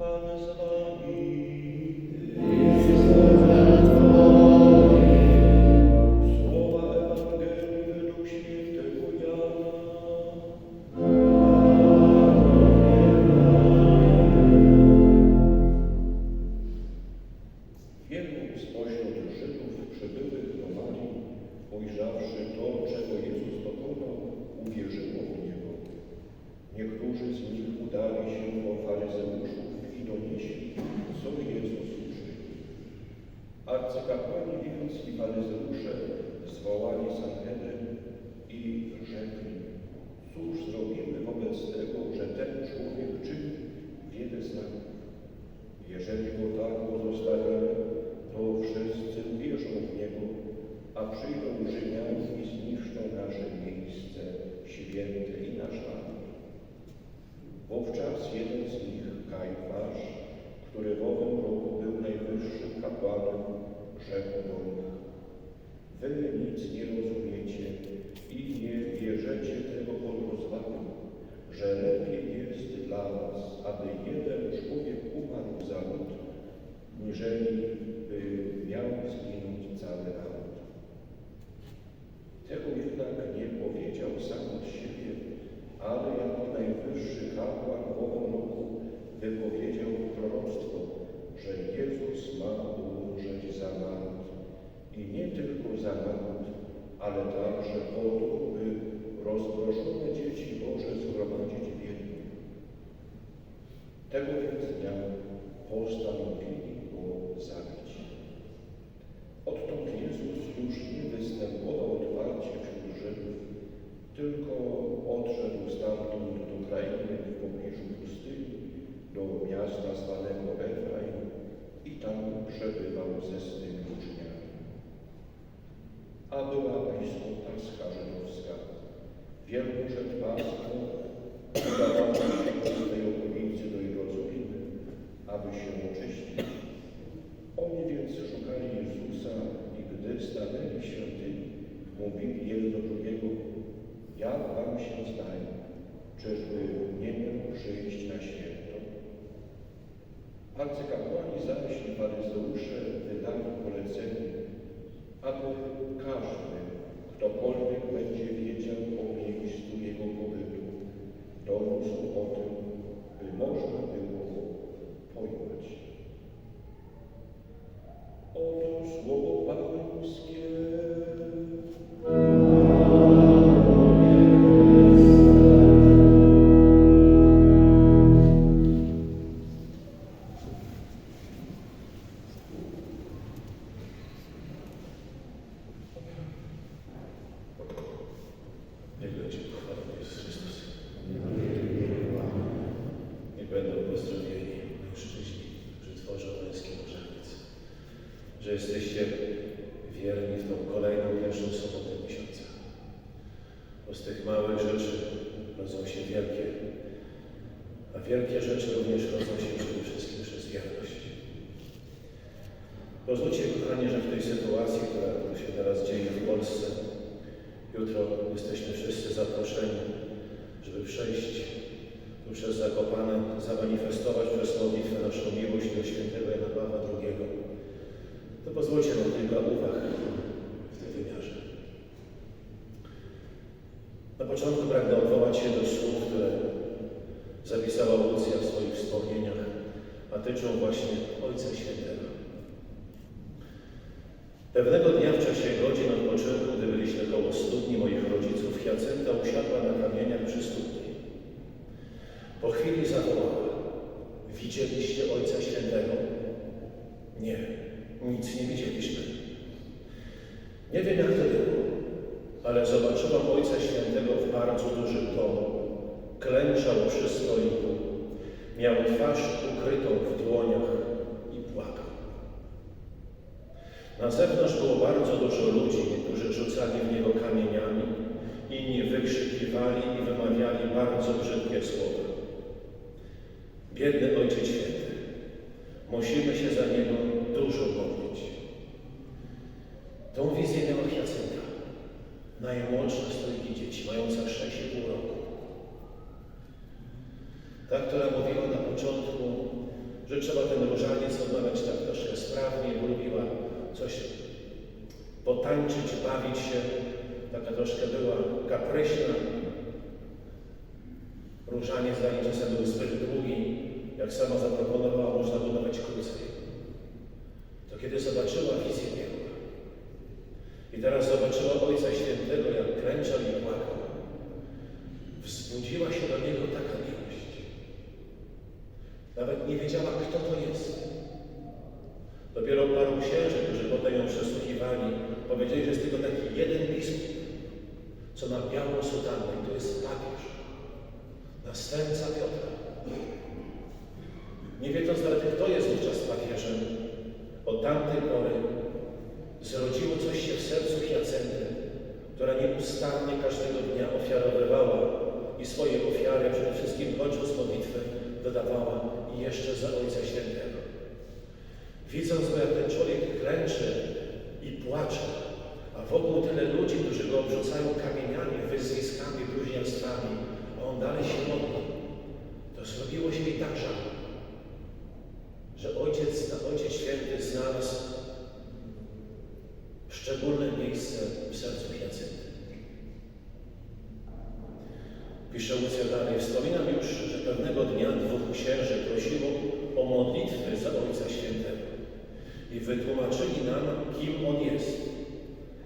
Pan z Zakopane, zamanifestować przez modlitwę naszą miłość do świętego Jana Pawła II. To pozwólcie nam kilka uwag w tym wymiarze. Na początku pragnę odwołać się do słów, które zapisała Lucja w swoich wspomnieniach, a tyczą właśnie Ojca Świętego. Pewnego dnia w czasie godzin odpoczynku, gdy byliśmy koło studni moich rodziców, Jacynta usiadła na kamieniach przy studni. Po chwili zawołała. Widzieliście Ojca Świętego? Nie, nic nie widzieliśmy. Nie wiem jak to było, ale zobaczyłam Ojca Świętego w bardzo dużym domu. Klęczał przy stoliku. Miał twarz ukrytą w dłoniach i płakał. Na zewnątrz było bardzo dużo ludzi, którzy rzucali w niego kamieniami, inni wykrzykiwali i wymawiali bardzo brzydkie słowa. Biedny Ojciec Święty, musimy się za niego dużo modlić. Tą wizję miała Jacynta, najmłodsza z trójki dzieci, mająca 6,5 roku. Ta, która mówiła na początku, że trzeba ten różaniec odmawiać tak troszkę sprawnie, bo lubiła coś potańczyć, bawić się. Taka troszkę była kapryśna. Różaniec dla niej czasem był zbyt długi. Jak sama zaproponowała, można było krócej. To kiedy zobaczyła wizję nieba i teraz zobaczyła Ojca Świętego, jak klęczał i płakał, wzbudziła się do Niego taka miłość. Nawet nie wiedziała, kto to jest. Dopiero paru księży, którzy potem ją przesłuchiwali, powiedzieli, że jest tylko taki jeden biskup, co ma białą sutannę to jest papież, następca Piotra. Nie wiedząc nawet, kto jest wówczas papieżem, od tamtej pory zrodziło coś się w sercu Hiacenty, która nieustannie każdego dnia ofiarowywała i swoje ofiary, przede wszystkim kończąc modlitwę, dodawała i jeszcze za Ojca Świętego. Widząc jak ten człowiek klęczy i płacze, a wokół tyle ludzi, którzy go obrzucają kamieniami, wyzwiskami, bluźnierstwami, a on dalej się modli, to zrobiło się jej tak żal, że Ojciec, Ojciec Święty znalazł szczególne miejsce w sercu Hiacynty. Pisze Lucja dalej, wspominam już, że pewnego dnia dwóch księży prosiło o modlitwy za Ojca Świętego i wytłumaczyli nam, kim On jest.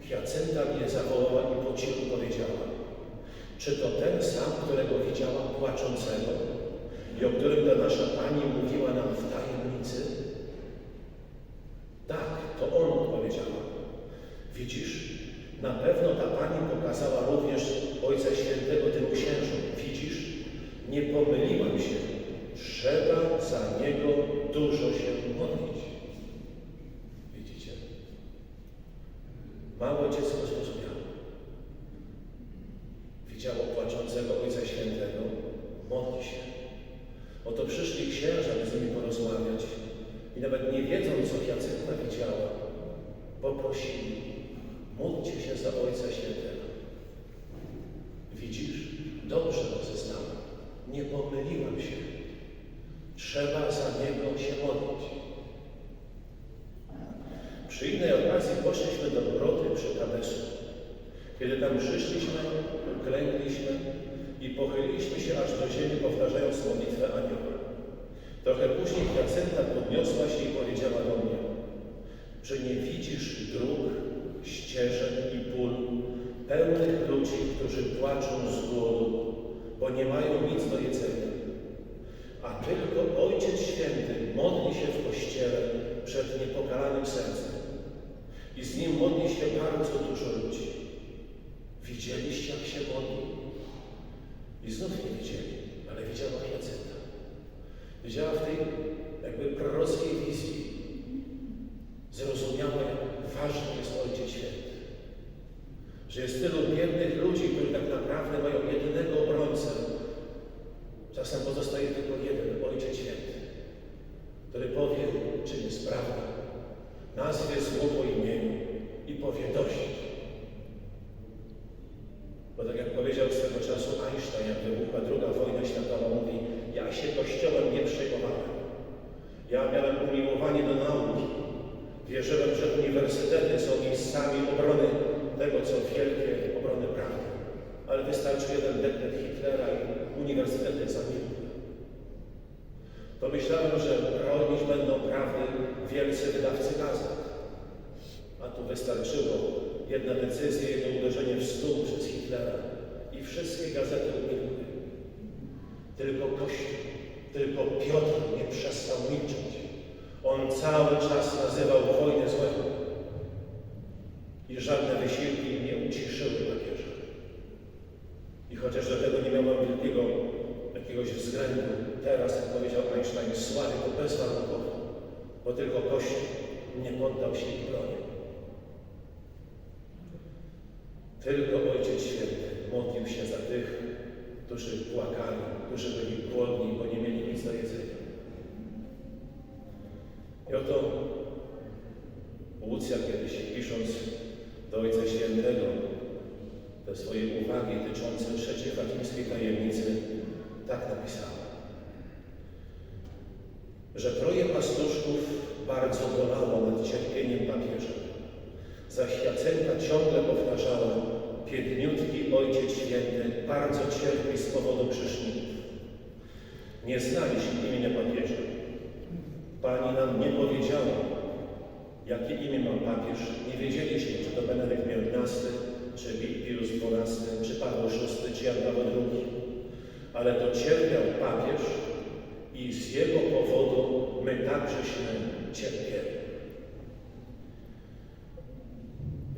Hiacynta mnie zawołała i po cichu powiedziała, czy to ten sam, którego widziała płaczącego i o którym ta nasza Pani mówiła nam w tajemnicy? Tak, to On odpowiedziała. Widzisz, na pewno ta Pani pokazała również Ojca Świętego tym księżom. Widzisz, nie pomyliłam się. Trzeba za Niego dużo się modlić. Widzicie? Małe dziecko zrozumiało. Widziało płaczącego Ojca Świętego. Modli się. Oto przyszli księża, by z nimi porozmawiać i nawet nie wiedząc, co Jacynta widziała, poprosili, módlcie się za Ojca Świętego. Widzisz, dobrze rozeznałam, nie pomyliłam się. Trzeba za Niego się modlić. Przy innej okazji poszliśmy do groty przy Kadesu. Kiedy tam przyszliśmy, klękliśmy i pochyliliśmy się aż do ziemi, powtarzając modlitwę anioła. Trochę później Jacynta podniosła się i powiedziała do mnie, że nie widzisz dróg, ścieżek i pól pełnych ludzi, którzy płaczą z głodu, bo nie mają nic do jedzenia. A tylko Ojciec Święty modli się w Kościele przed niepokalanym sercem. I z nim modli się bardzo dużo ludzi. Widzieliście, jak się modli? I znów nie widzieli, ale widziała Jacynta. Widziała w tej jakby prorockiej wizji. Zrozumiała, jak ważny jest Ojciec Święty. Że jest tylu biednych ludzi, którzy tak naprawdę mają jedynego obrońcę. Czasem pozostaje tylko jeden, Ojciec Święty, który powie, czym jest prawda, nazwie zło po imieniu i powie dość. Bo tak jak powiedział swego czasu Einstein, jak wybuchła druga wojna światowa, mówi, ja się Kościołem nie przejmowałem. Ja miałem umiłowanie do nauki. Wierzyłem, że uniwersytety są miejscami obrony tego, co wielkie, obrony prawdy. Ale wystarczy jeden dekret Hitlera i uniwersytety zamilkły. Pomyślałem, że bronić będą prawdy wielcy wydawcy gazet. A tu wystarczyło jedna decyzja, jedno uderzenie w stół przez Hitlera i wszystkie gazety umilkły. Tylko Kościół, tylko Piotr nie przestał milczeć. On cały czas nazywał wojnę złem. I żadne wysiłki uciszyły papieża. I chociaż do tego nie miałem wielkiego jakiegoś względu, teraz, jak powiedział Einstein, sławię to bezwarunkowo, bo tylko Kościół nie poddał się ich broni. Tylko Ojciec Święty modlił się za tych, którzy płakali, którzy byli głodni, bo nie mieli nic do jedzenia. I oto Łucja kiedyś pisząc do Ojca Świętego te swoje uwagi dotyczące trzeciej fatimskiej tajemnicy, tak napisała. że troje pastuszków bardzo bolało nad cierpieniem papieża. Zaś Jacenka ciągle powtarzała, biedniutki Ojciec Święty bardzo cierpi z powodu grzeszników. Nie znaliśmy imienia papieża. Pani nam nie powiedziała, jakie imię ma papież. Nie wiedzieliśmy, czy to Benedykt XV, czy Pius XII, czy Paweł VI, czy Jan Paweł II. Ale to cierpiał papież i z jego powodu my takżeśmy cierpieli.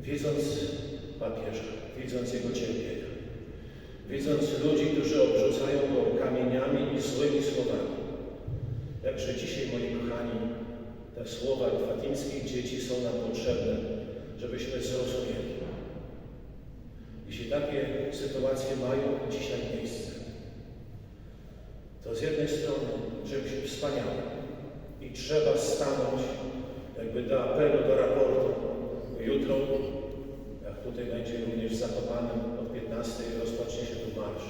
Widząc papieża, widząc jego cierpienia, widząc ludzi, którzy obrzucają go kamieniami i złymi słowami, jakże dzisiaj, moi kochani, te słowa fatimskich dzieci są nam potrzebne, żebyśmy zrozumieli. Jeśli takie sytuacje mają dzisiaj miejsce, to z jednej strony czymś wspaniałym i trzeba stanąć jakby do apelu, do raportu. Jutro, jak tutaj będzie również Zakopanem od 15 rozpocznie się tu marsz.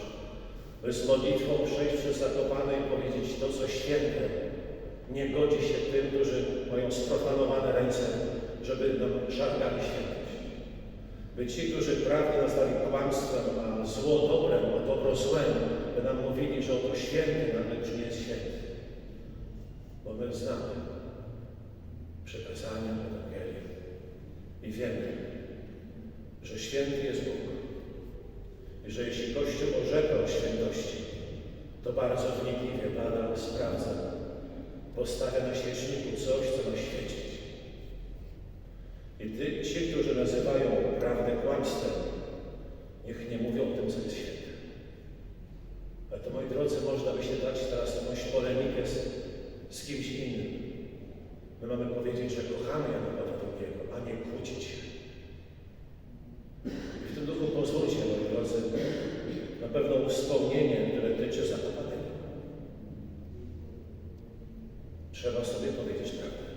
By z modlitwą przejść przez Zakopane i powiedzieć to, co święte, nie godzi się tym, którzy mają sprofanowane ręce, żeby nam szargali świętość. By ci, którzy prawdę nazwali kłamstwem, a zło dobrem, a dobro złem, by nam mówili, że oto święty nagle już nie jest święty. Bo my znamy przekazania Ewangelii i wiemy, że święty jest Bóg. I że jeśli Kościół orzeka o świętości, to bardzo wnikliwie bada, sprawdza, postawia na świeczniku coś, co ma świecić. I ty, ci, którzy nazywają prawdę kłamstwem, niech nie mówią o tym, co jest święte. Ale to, moi drodzy, można by się dać teraz jakąś polemikę z, z kimś innym. My mamy powiedzieć, że kochamy Jana Pawła II, a nie kłócić się. I w tym duchu pozwólcie, moi drodzy, na pewne wspomnienie, Trzeba sobie powiedzieć prawdę.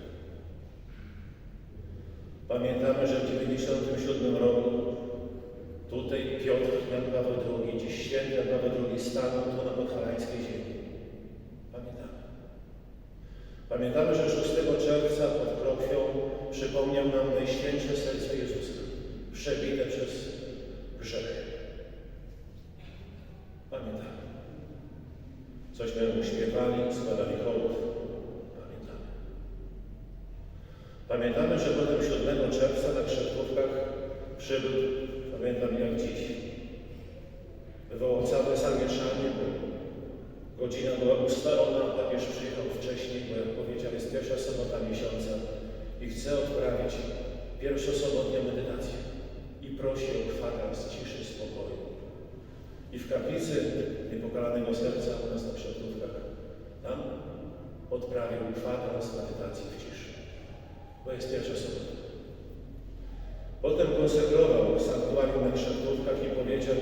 Pamiętamy, że w 1997 roku tutaj Piotr Jan Paweł II, dziś święty Jan Paweł II stanął tu na podhalańskiej ziemi. Pamiętamy. Pamiętamy, że 6 czerwca pod Krokwią przypomniał nam Najświętsze Serce Jezusa, przebite przez grzech. Pamiętamy. Cośmy mu śpiewali, składali hołd. Pamiętamy. Pamiętamy, że potem 7 czerwca na Krzetkówkach przybył, pamiętam jak dziś, wywołał całe zamieszanie, bo godzina była ustalona, papież przyjechał wcześniej, bo jak powiedział, jest pierwsza sobota miesiąca i chce odprawić pierwszosobotnią medytację i prosi o kwadrans ciszy, spokoju. I w kaplicy Niepokalanego Serca u nas na Krzetkówkach, tam odprawił kwadrans medytacji w ciszy bo jest pierwsza sobota. Potem konsekrował sanktuarium na Krzetkówkach i powiedział,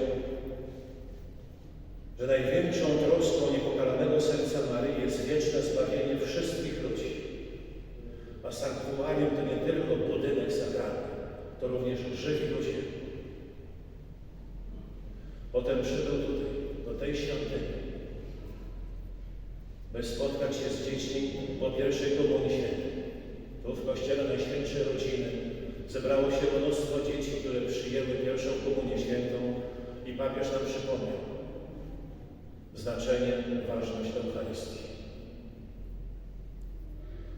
że największą troską niepokalanego serca Maryi jest wieczne zbawienie wszystkich ludzi. A sanktuarium to nie tylko budynek sakralny, to również żywi ludzie. Potem przybył tutaj, do tej świątyni, by spotkać się z dziećmi po pierwszej komunii świętej. Najświętszej Rodziny zebrało się mnóstwo dzieci, które przyjęły pierwszą komunię świętą i papież nam przypomniał znaczenie, ważność Eucharystii.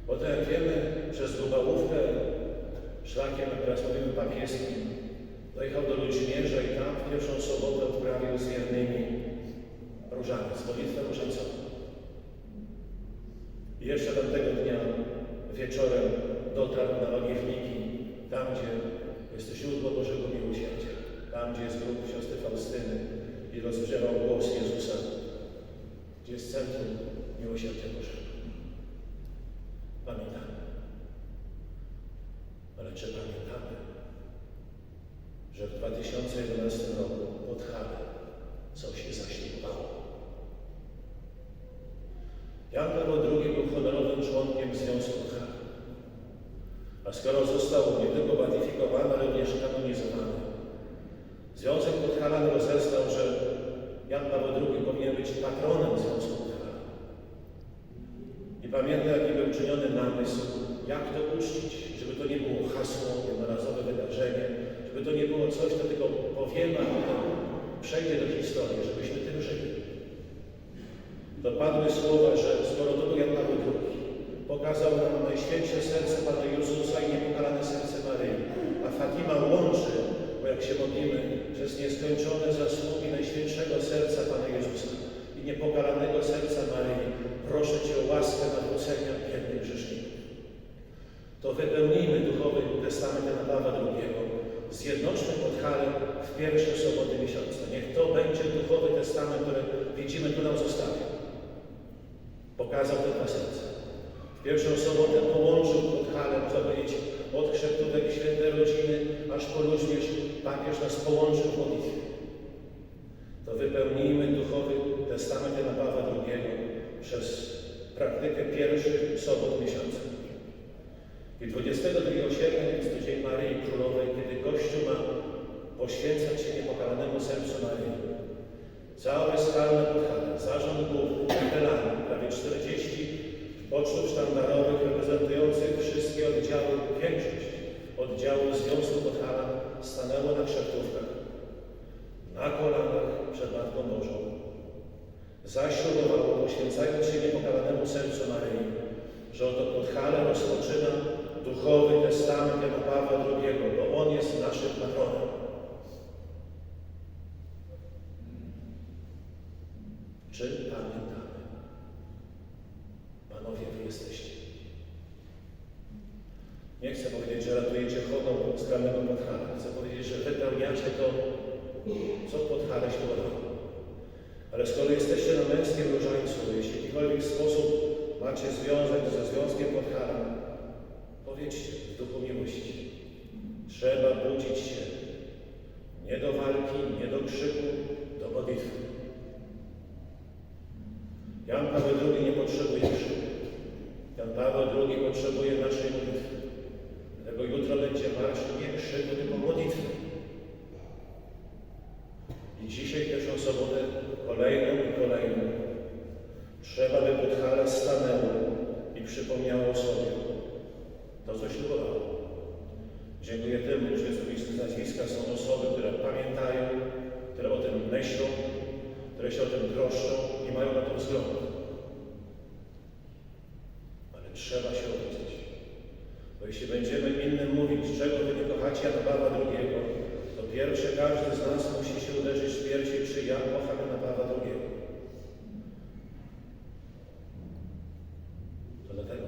Potem, wiemy, przez Lubałówkę szlakiem prasowym papieskim dojechał do Ludźmierza i tam w pierwszą sobotę odprawił z wiernymi różaniec, modlitwę różańcową. I jeszcze tamtego dnia wieczorem dotarł na Ogiewniki, tam gdzie jest źródło Bożego Miłosierdzia, tam gdzie jest grób siostry Faustyny i rozgrzewał głos Jezusa, gdzie jest centrum Miłosierdzia Bożego. Pamiętamy. Ale czy pamiętamy, że w 2011 roku pod Hale coś zaślubowało? Jan Paweł II był honorowym członkiem Związku Hale. A skoro został nie tylko beatyfikowany, ale również kanonizowany, Związek Podhalan rozeznał, że Jan Paweł II powinien być patronem Podhalan. I pamiętam, jaki był czyniony namysł, jak to uczcić, żeby to nie było hasło, jednorazowe wydarzenie, żeby to nie było coś, co tylko powiemy, a potem przejdzie do historii, żebyśmy tym żyli. To padły słowa, że skoro to był Jan Paweł II, pokazał nam Najświętsze Serce Pana Jezusa i niepokalane Serce Maryi, a Fatima łączy, bo jak się modlimy, przez nieskończone zasługi Najświętszego Serca Pana Jezusa i niepokalanego Serca Maryi, proszę Cię o łaskę nawrócenia biednych grzeszników. To wypełnijmy duchowy testament Pawła II, zjednoczmy Podhalę w pierwsze soboty miesiąca. Niech to będzie duchowy testament, który widzimy tu nam zostawił. Pokazał te dwa serca. W pierwszą sobotę połączył Podhalę, można powiedzieć, od chrzeptówek świętej rodziny, aż po ludźmierz papież nas połączył w modlitwie. To wypełnijmy duchowy testament Jana Pawła II przez praktykę pierwszych sobot miesiąca. I 22 sierpnia jest to Dzień Maryi Królowej, kiedy Kościół ma poświęcać się niepokalanemu sercu Maryi. Całe skalne podchale, zarząd główny, kapelani, prawie 40 pocztów sztandarowych reprezentujących wszystkie oddziały, większość oddziałów Związku Podhala stanęło na szeptówkach, na kolanach przed Matką Bożą. Zaślubowało, poświęcając się niepokalanemu sercu Maryi, że oto Podhale rozpoczyna duchowy testament Jana Pawła II, bo on jest naszym patronem. Czy pamiętamy? Panowie, wy jesteście. Nie chcę powiedzieć, że ratujecie honor skalnego Podhala. Chcę powiedzieć, że wypełniacie to, co Podhale się udało. Ale skoro jesteście na męskim różańcu, jeśli w jakikolwiek sposób macie związek ze Związkiem Podhala, powiedzcie w duchu miłości. Trzeba budzić się nie do walki, nie do krzyku, do modlitwy. Jan Paweł II nie potrzebuje krzyku. Jan Paweł II potrzebuje naszej modlitwy. Dlatego jutro będzie marsz nie krzyku, tylko modlitwy. I dzisiaj pierwszą sobotę, kolejną i kolejną, trzeba by Podhale stanęło i przypomniało sobie to, co ślubowało. Dziękuję temu, że z nazwiska są osoby, które pamiętają, które o tym myślą, które się o tym troszczą i mają na to wzgląd. Ale trzeba się odwrócić. Bo jeśli będziemy innym mówić, czego wy nie kochacie Jana Pawła II, to pierwsze każdy z nas musi się uderzyć w piersi, czy ja kocham Jana Pawła II. To dlatego,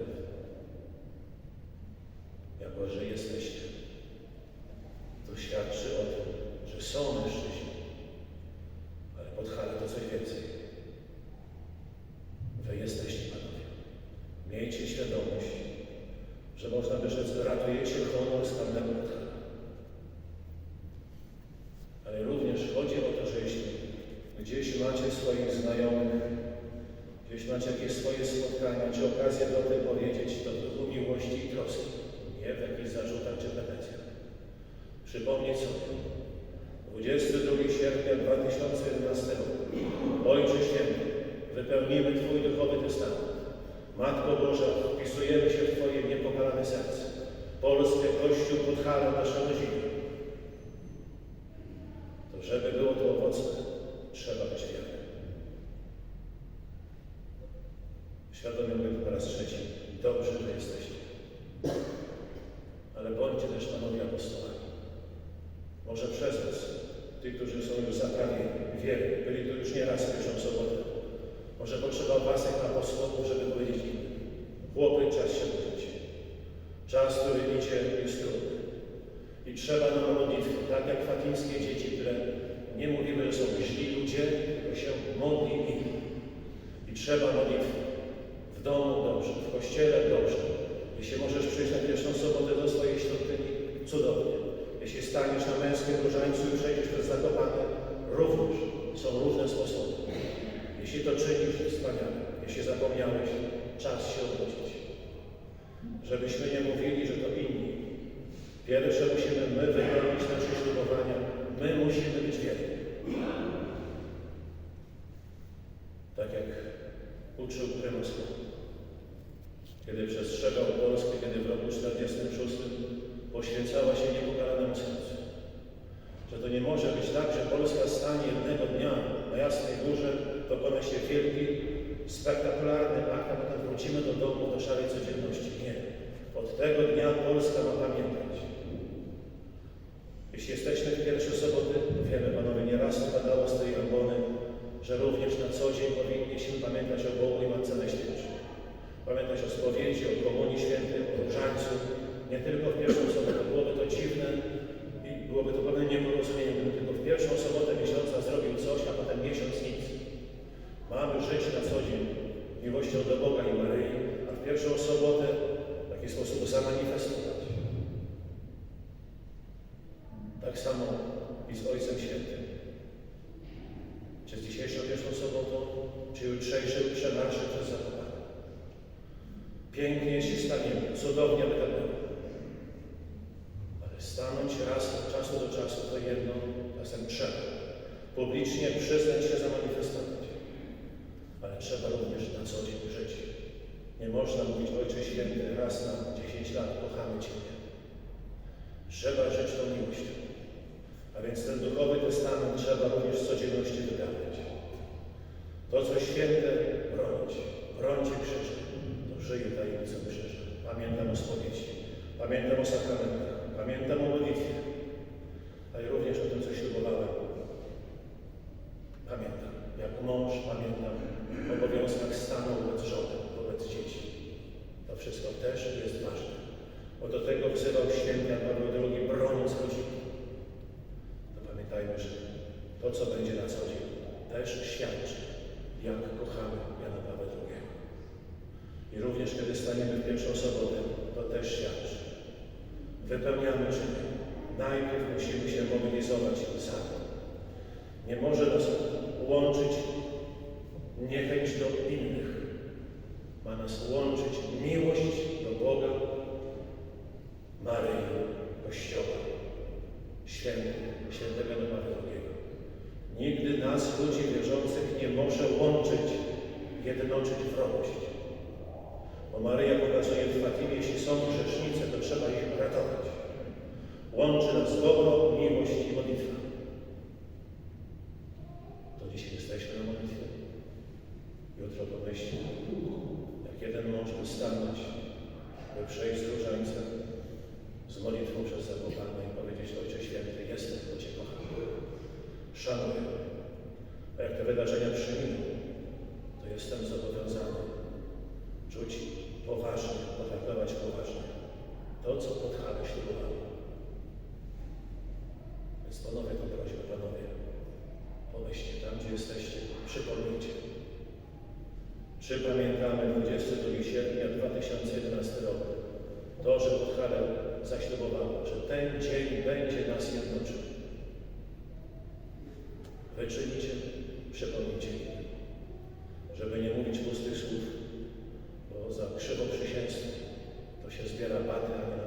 jako że jesteście, to świadczy o tym, że są mężczyźni, ale Podhale to coś więcej. Wy jesteście panowie. Miejcie świadomość, że można by rzec, ratujecie honor skalnego Podhala. Ale również chodzi o to, że jeśli gdzieś macie swoich znajomych, gdzieś macie jakieś swoje spotkania, czy okazję do o tym powiedzieć, to w duchu miłości i troski, nie w jakichś zarzutach czy pretensjach. Przypomnieć sobie, 22 sierpnia 2011 roku, Ojcze Święty, wypełnimy Twój duchowy testament. Matko Boża, wpisujemy się w Twoje niepokalane serce. Polskie Kościół podhala nasze rodziny. To żeby było to owocne, trzeba być wiernym. Świadomie mówię to po raz trzeci. Dobrze, że jesteście. Ale bądźcie też panowie apostołami. Może przez was, tych, którzy są już zaprawieni, wierni, byli tu już nie raz w pierwszą sobotę. Może potrzeba was jak apostołów, żeby powiedzieć im, chłopy, czas się budzić. Czas, który idzie, jest trudny. I trzeba nam modlitwy, tak jak fatimskie dzieci, które nie mówimy, że są źli ludzie, tylko się modli im. I trzeba modlitwy. W domu dobrze, w kościele dobrze. Jeśli możesz przyjść na pierwszą sobotę do swojej świątyni, cudownie. Jeśli staniesz na męskim różańcu i przejdziesz przez zakopane, również są różne sposoby. Jeśli to czynisz, wspaniale. Jeśli zapomniałeś, czas się odwrócić. Żebyśmy nie mówili, że to inni. Pierwsze musimy my wypełnić nasze ślubowania. My musimy być wierni. Tak jak uczył prymas kiedy przestrzegał Polskę, kiedy w roku 46 poświęcała się niepokalanemu sercu. Że to nie może być tak, że Polska stanie jednego dnia na Jasnej Górze, dokona się wielki, spektakularny akt, a potem wrócimy do domu, do szarej codzienności. Nie. Od tego dnia Polska ma pamiętać. Jeśli jesteśmy w pierwsze soboty, wiemy, padało z tej ambony, że również na co dzień powinniśmy pamiętać o Bogu i Matce Najświętszej. Pamiętać o spowiedzi, o Komunii Świętej, o różańcu. Nie tylko w pierwszą sobotę. Byłoby to dziwne i byłoby to pewne nieporozumienie, gdyby tylko w pierwszą sobotę miesiąca zrobił coś, a potem miesiąc nic. Mamy żyć na co dzień miłością do Boga i Maryi, a w pierwszą sobotę w taki sposób zamanifestować. Tak samo i z Ojcem Świętym. Czy z dzisiejszą pierwszą sobotą, czy jutrzejszym przemarszem przez Zakopane. Pięknie, jeśli staniemy, cudownie było. Ale stanąć raz od czasu do czasu to jedno, czasem trzeba. Publicznie przyznać się, zamanifestować. Ale trzeba również na co dzień żyć. Nie można mówić Ojcze Święty raz na 10 lat, kochamy Ciebie. Trzeba żyć tą miłością. A więc ten duchowy testament trzeba również w codzienności wydawać. To, co święte, bronić. Brońcie krzyży. To żyje tajemnicą krzyża. Pamiętam o spowiedzi. Pamiętam o sakramentach. Pamiętam o modlitwie. A i również o tym, co ślubowałem. Pamiętam. Jak mąż pamiętam o obowiązkach stanu wobec żony, wobec dzieci. To wszystko też jest ważne. Bo do tego wzywał święty Paweł II, broniąc rodziny. To pamiętajmy, że to, co będzie na co dzień, też świadczy, jak kochamy Jana Pawła II. I również kiedy staniemy w pierwszą sobotę, to też świadczy. Wypełniamy czyny. Najpierw musimy się mobilizować za to. Nie może nas łączyć niechęć do innych. Ma nas łączyć miłość do Boga, Maryi, Kościoła, świętego Pawła II. Nigdy nas, ludzi wierzących, nie może łączyć, jednoczyć wrogość. Bo Maryja pokazuje w Fatimie, jeśli są grzesznice, to trzeba ich ratować. Łączy nas dobro, miłość i modlitwa. To dzisiaj jesteśmy na modlitwie. Jutro pomyślmy, jak jeden mąż by stanąć, by przejść z różańcem, z modlitwą przez Zakopane i powiedzieć Ojcze Święty, jestem, bo Cię kocham. Szanuję. A jak te wydarzenia przyjmą, to jestem zobowiązany czuć poważnie, potraktować poważnie to, co pod Hale ślubowałem. Więc tę prośbę, panowie, pomyślcie tam, gdzie jesteście, przypomnijcie. Czy pamiętamy 22 sierpnia 2011 rok? To, że pod Hale zaślubowało, że ten dzień będzie nas jednoczył. Wyczynicie, przypomnijcie innym. Żeby nie mówić pustych słów, bo za krzywo przysięstwo to się zbiera baty, a nie